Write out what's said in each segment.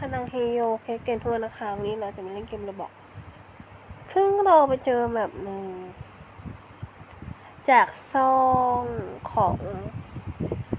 สนังเฮโยเคเกนทัวร์นะคะวันนี้เราจะมาเล่นเกมระบอกซึ่งเราไปเจอแบบหนึ่งจากซองของ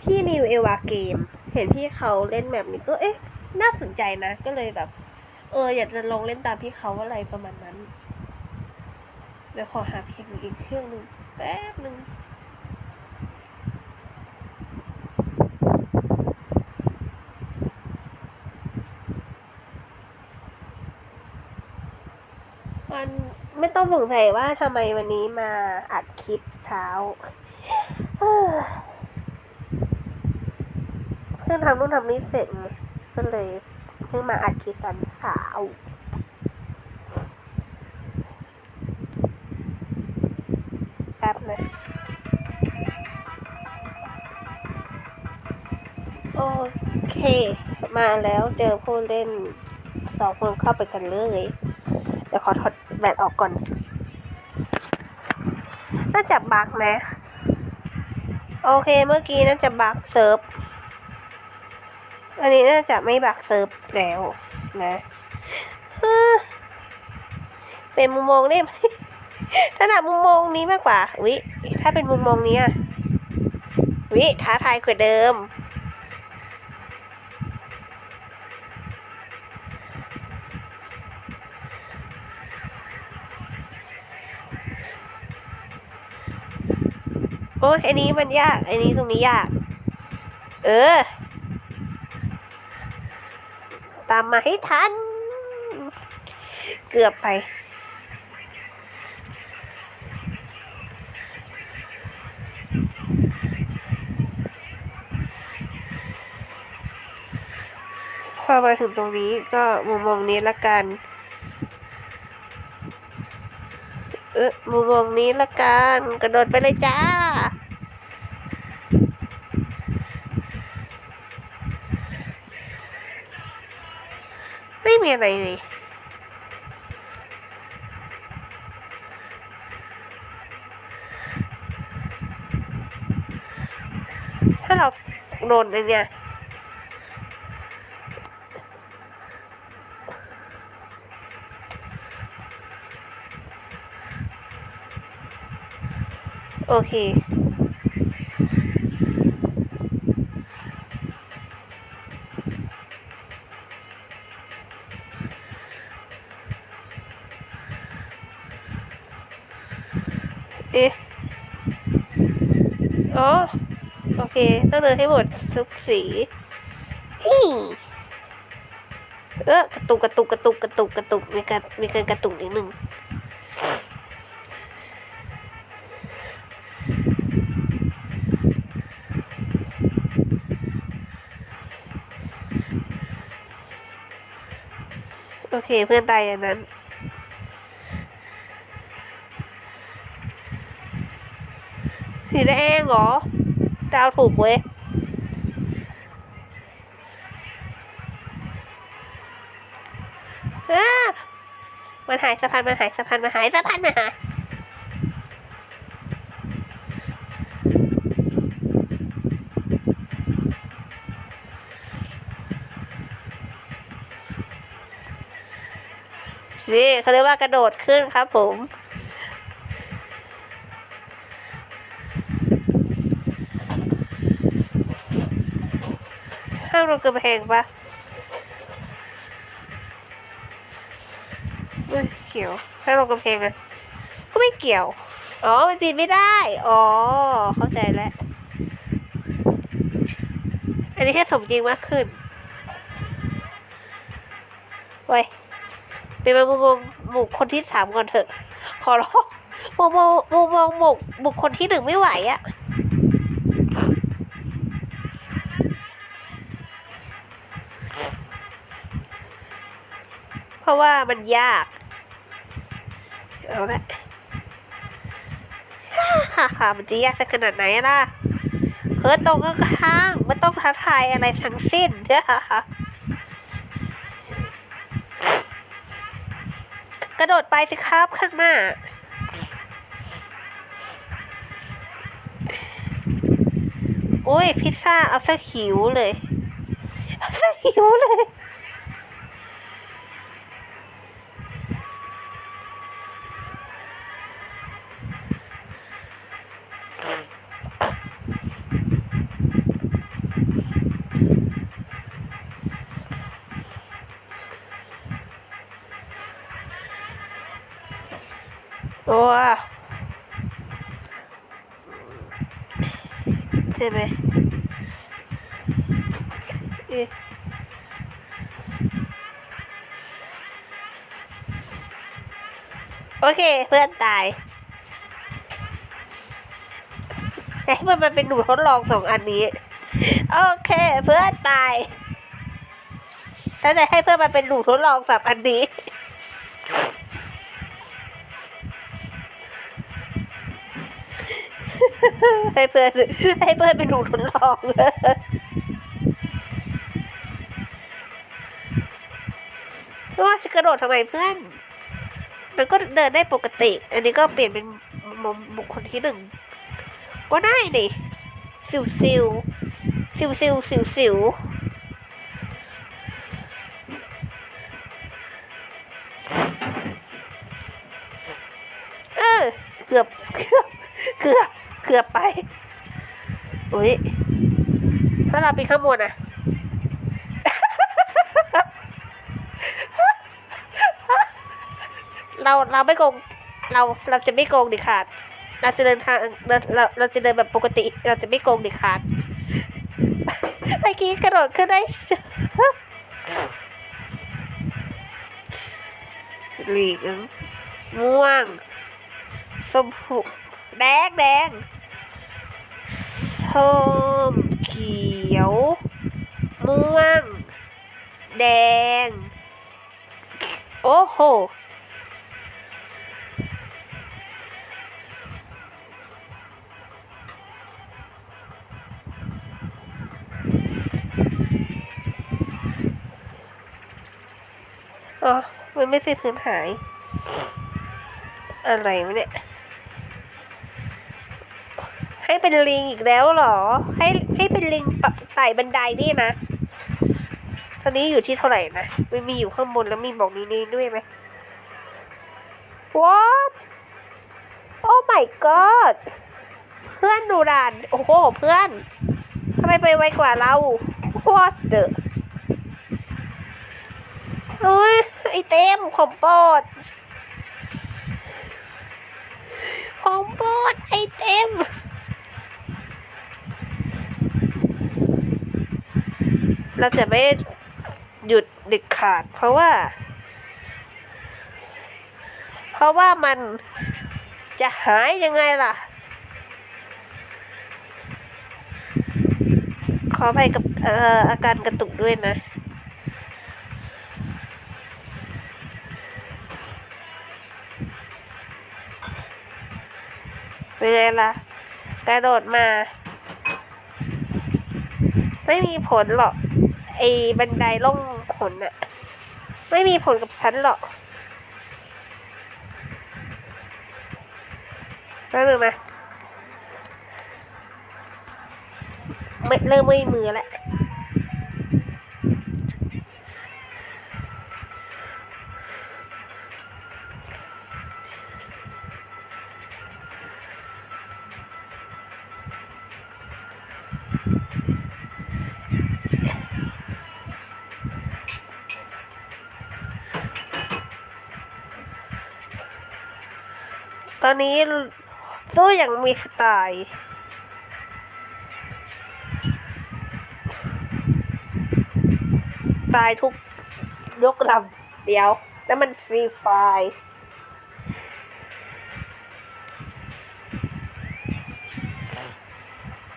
พี่นิวเอวาเกม เห็นพี่เขาเล่นแบบนี้ก็เอ๊ะน่าสนใจนะก็เลยแบบ เออ อยากจะลองเล่นตามพี่เขาอะไรประมาณนั้น เดี๋ยวขอหาเพลงอีกเครื่องหนึ่งแป๊บหนึ่ง มันไม่ ต้องสงสัยว่าทำไมวันนี้มาอัดคลิปเช้าเพิ่งทำนู่นทำนี่เสร็จก็เลยเพิ่งมาอัดคลิปตอนเช้าแป๊บนะโอเค มาแล้วเจอผู้เล่นสองคนเข้าไปกันเลยเดี๋ยวขอถอด แบตออกก่อน น่าจะบักนะ โอเคเมื่อกี้น่าจะบักเซิร์ฟ อันนี้น่าจะไม่บักเซิร์ฟแล้วนะเป็นมุมมองได้ไหมถนัดมุมมองนี้มากกว่า วิ ถ้าเป็นมุมมองนี้อะวิท้าทายกว่าเดิม โอ้ยอันนี้มันยาก อันนี้ตรงนี้ยาก เออ ตามมาให้ทัน เกือบไป พอมาถึงตรงนี้ก็มุมมองนี้ละกัน เออมุมมองนี้ละกันกระโดดไปเลยจ้า ไม่มีอะไรเลยถ้าเราโดนเนี่ย โอเค เอ๊ะอ๋อโอเค ต้องเดินให้หมดทุกสีฮี่เออกระตุกกระตุกกระตุกกระตุกกระตุกมีการมีการกระตุกนิดนึง โอเคเพื่อนตายอย่างนั้น สีแดงเหรอ ดาวถูกเว้ยอ้ามันหายสะพานมันหายสะพานมันหายสะพานมันหาย นี่เขาเรียกว่ากระโดดขึ้นครับผมห้ามลงกระแพงปะไม่เกี่ยวถ้าลงกระแพงอะก็ไม่เกี่ยว อ๋อ มันปีนไม่ได้ อ๋อ เข้าใจแล้ว อันนี้แค่สมจริงมากขึ้นไว้ย เป็นมุมมองบุคคลที่สามก่อนเถอะ ขอร้องมุมมองมุมมองบุคบุคคลที่หนึ่งไม่ไหวอะเพราะว่ามันยากเอาละฮ่าฮ่ามันจะยากสักขนาดไหนล่ะเคิร์ตรงข้างๆมันต้องท้าทายอะไรทั้งสิ้นเด้อ กระโดดไปสิครับข้างหน้าโอ้ยพิซซ่าเอาซะหิวเลยเอาซะหิวเลย โอ้ใช่ไเอ๊ะโอเคเพื่อนตายให้มันมันเป็นหนูทดลองสองอันนี้ โอเคเพื่อนตายแล้วจะให้เพื่อนมันเป็นหนูทดลองสามอันนี้ ให้เพื่อนให้เพื่อนเป็นหนูทดลองว่าจะกระโดดทำไมเพื่อน มันก็เดินได้ปกติ อันนี้ก็เปลี่ยนเป็นมุมบุคคลที่หนึ่ง ก็ได้นี่สิวสิวสิวสิวสิวสิวเออ เกือบ เกือบ เกือบ เกือบไป อุ้ยถ้าเราไปข้างบนอะเราเราไม่โกงเราเราจะไม่โกงด็ดขาด เราจะเดินทางเราเราเราจะเดินแบบปกติ เราจะไม่โกงด็ดขาดเมื่อกี้กระโดดขึ้นได้หลีกม่วง สมพูแดงแดง ส้มเขียว ม่วง แดง โอ้โห อ๋อ มันไม่สิพื้นหาย อะไรวะเนี่ย ให้เป็นลิงอีกแล้วหรอ ให้ให้เป็นลิงปับไต่บันไดนี่นะตอนนี้อยู่ที่เท่าไหร่นะมันมีอยู่ข้างบนแล้วมีบอกนี้นี่ด้วยไหม What Oh my god เพื่อนดูด่าน โอ้โห เพื่อนทำไมไปไวกว่าเรา What the โอ้ยไอเต็มของโปรดของโปรดไอเต็ม เราจะไม่หยุดเด็ดขาด เพราะว่า เพราะว่ามันจะหายยังไงล่ะ ขอไปกับเอ่ออาการกระตุกด้วยนะเป็นไงล่ะกระโดดมา ไม่มีผลหรอก ไอ้บันไดล่องขนอะไม่มีผลกับฉันหรอกแป๊บนึงนะไม่เริ่มไม่มือแล้ว อนนี้สู้อย่างมีสไตล์ตายทุกยกลำเดียว แล้วมันฟรีไฟล์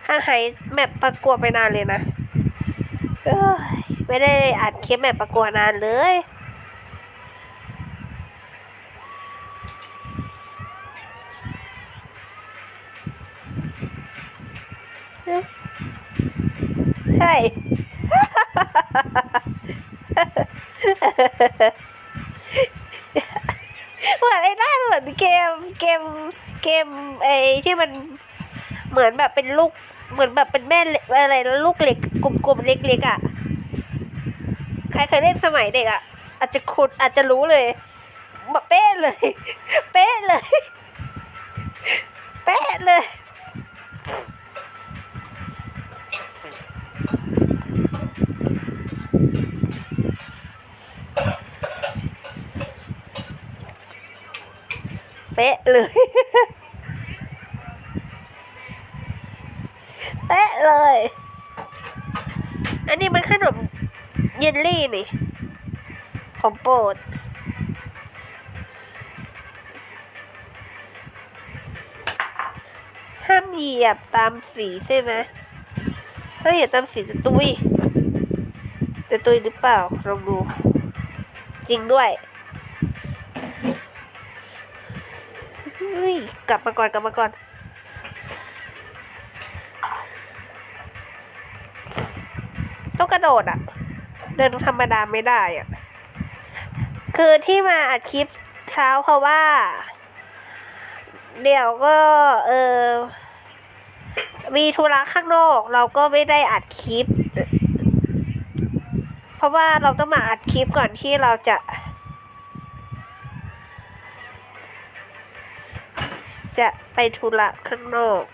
ถ้างหายแมปประกวดไปนานเลยนะเอ้ยไม่ได้อัดคลิปแมปประกวดนานเลย ใช่เหมือนไอ้นั่นเหมือนเกมเกมเกมไอ้ที่มันเหมือนแบบเป็นลูก เหมือนแบบเป็นแม่เล็กอะไรลูกเหล็กกลมๆเล็กๆอะใครเคยเล่นสมัยเด็กอะ อาจจะคุณอาจจะรู้เลยมาเป๊ะเลย เป๊ะเลย เป๊ะเลย เป๊ะเลยเเป๊ะเลย อันนี้มันขนมเยลลี่นี่ของโปรดห้ามเหยียบตามสีใช่ไหมถ้าเหยียบตามสีจะตุยจะตุยหรือเปล่าลองดู จริงด้วย ฮ้ยกลับมาก่อนกลับมาก่อน ต้องกระโดดอะ เดินธรรมดาไม่ได้อะ คือที่มาอัดคลิปเช้าเพราะว่า เดี๋ยวก็ เออมีธุระข้างนอกเราก็ไม่ได้อัดคลิป เพราะว่าเราต้องมาอัดคลิปก่อนที่เราจะ จะไปธุระข้างนอก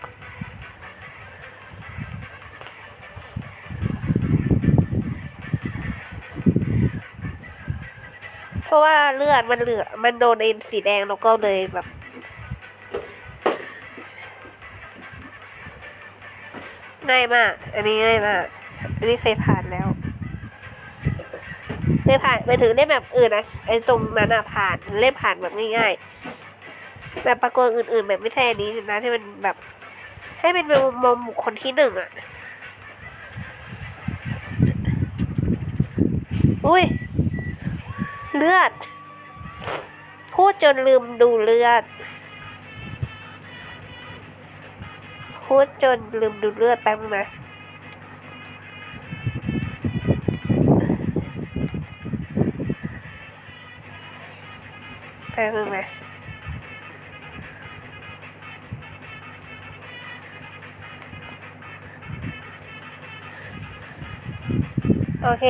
เพราะว่าเลือดมันเหลือ มันโดนเอ็นสีแดงแล้วก็เลยแบบง่ายมาก อันนี้ง่ายมาก อันนี้เคยผ่านแล้ว เคยผ่านไปถึงเล่นแบบอื่นนะไอ้ตรงนั้นอะผ่านเล่นผ่านแบบง่ายๆ แบบประกวอื่นๆ แบบไม่ใช่อันนี้นะที่มันแบบ ให้เป็นมุมมองบุคคลที่หนึ่งอะอุ้ย เลือด พูดจนลืมดูเลือด พูดจนลืมดูเลือดแป๊บนึงนะแป๊บนึงนะ เค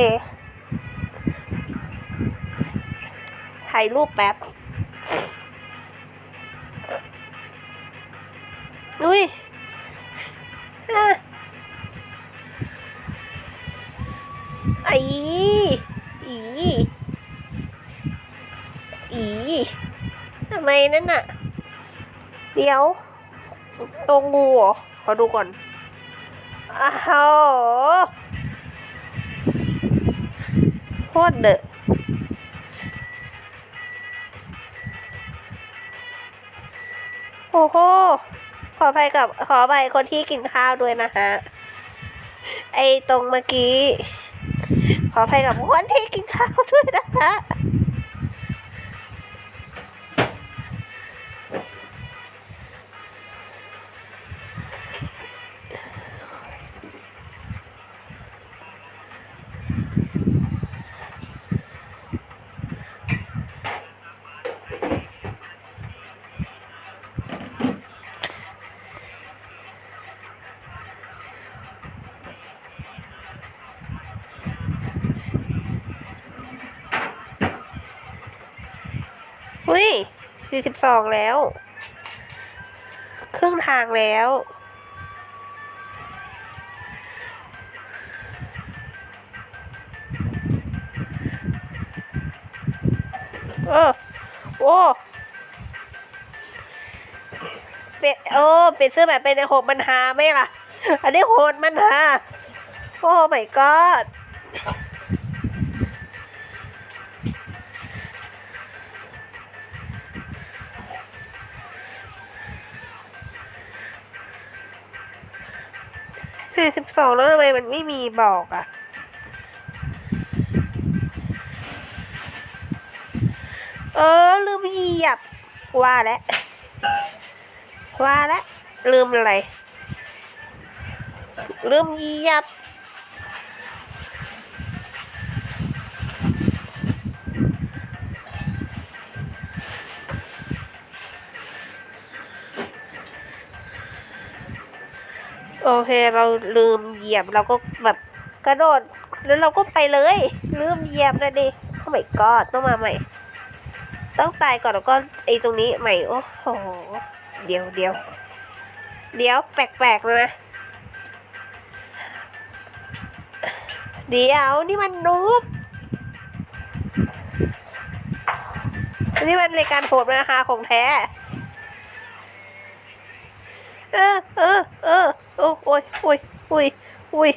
ถ่ายรูปแป๊บ อุ้ยอะไออีอีทำไมนั่นน่ะ เดี๋ยวตรงงูเหรอ ขอดูก่อนอ้าว โคตรเดอะโอ้โหขออภัยกับขอไปคนที่กินข้าวด้วยนะฮะ ไอตรงเมื่อกี้ ขออภัยกับคนที่กินข้าวด้วยนะฮะ สี่สิบสองแล้ว ครึ่งทางแล้ว เออ โอ้เป็นโอ้เป็นเสื้อแบบเป็นในโหดมันหาไหมล่ะ อันนี้โหดมันหา โอ้ my god สี่สิบสองแล้วทำไมมันไม่มีบอกอะ เออ ลืมเหยียบว่าแล้วว่าแล้วลืมอะไร ลืมเหยียบ โอเคเราลืมเหยียบเราก็แบบกระโดดแล้วเราก็ไปเลย ลืมเหยียบนะดิโอ้ my god ต้องมาใหม่ ต้องตายก่อนแล้วก็ไอตรงนี้ใหม่โอ้โหเดี๋ยวเดี๋ยวเดี๋ยวแปลกๆเลยนะเดี๋ยวนี่มันนูบนี่มันรายการโหดนะคะของแท้ เออเออเออโอ้โอ้ยโอ้ยโอ้ยโอ้ย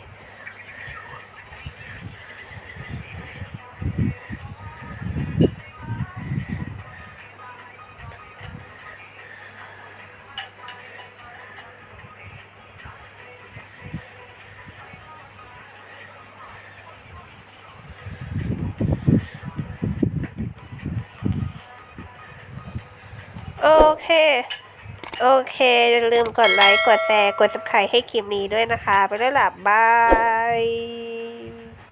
โอเค โอเคอย่าลืมกดไลค์ กดแชร์ กด subscribe ให้คลิปนี้ด้วยนะคะ ไปแล้วล่ะบาย